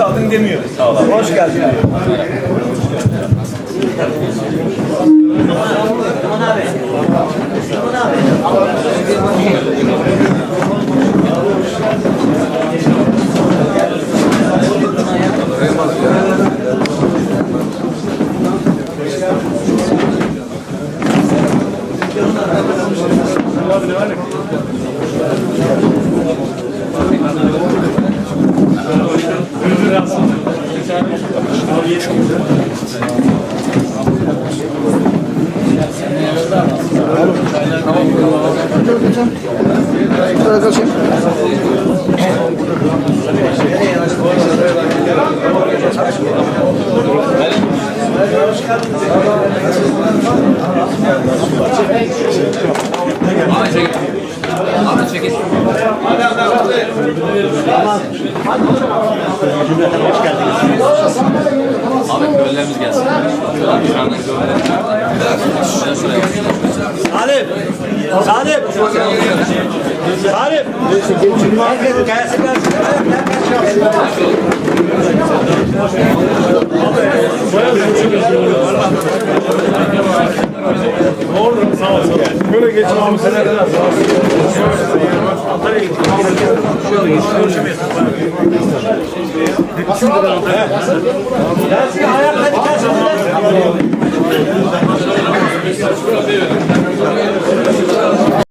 kaldın demiyoruz. Sağ olun. Hoş geldin. Abi köylülerimiz gelsin. Şu anda köylülerimiz. Şuraya şuraya. Salim. Salim. Salim. Gelsin gelsin. Böyle geçin abi seneden Gelsin ayakla gelsin. Eyvallah.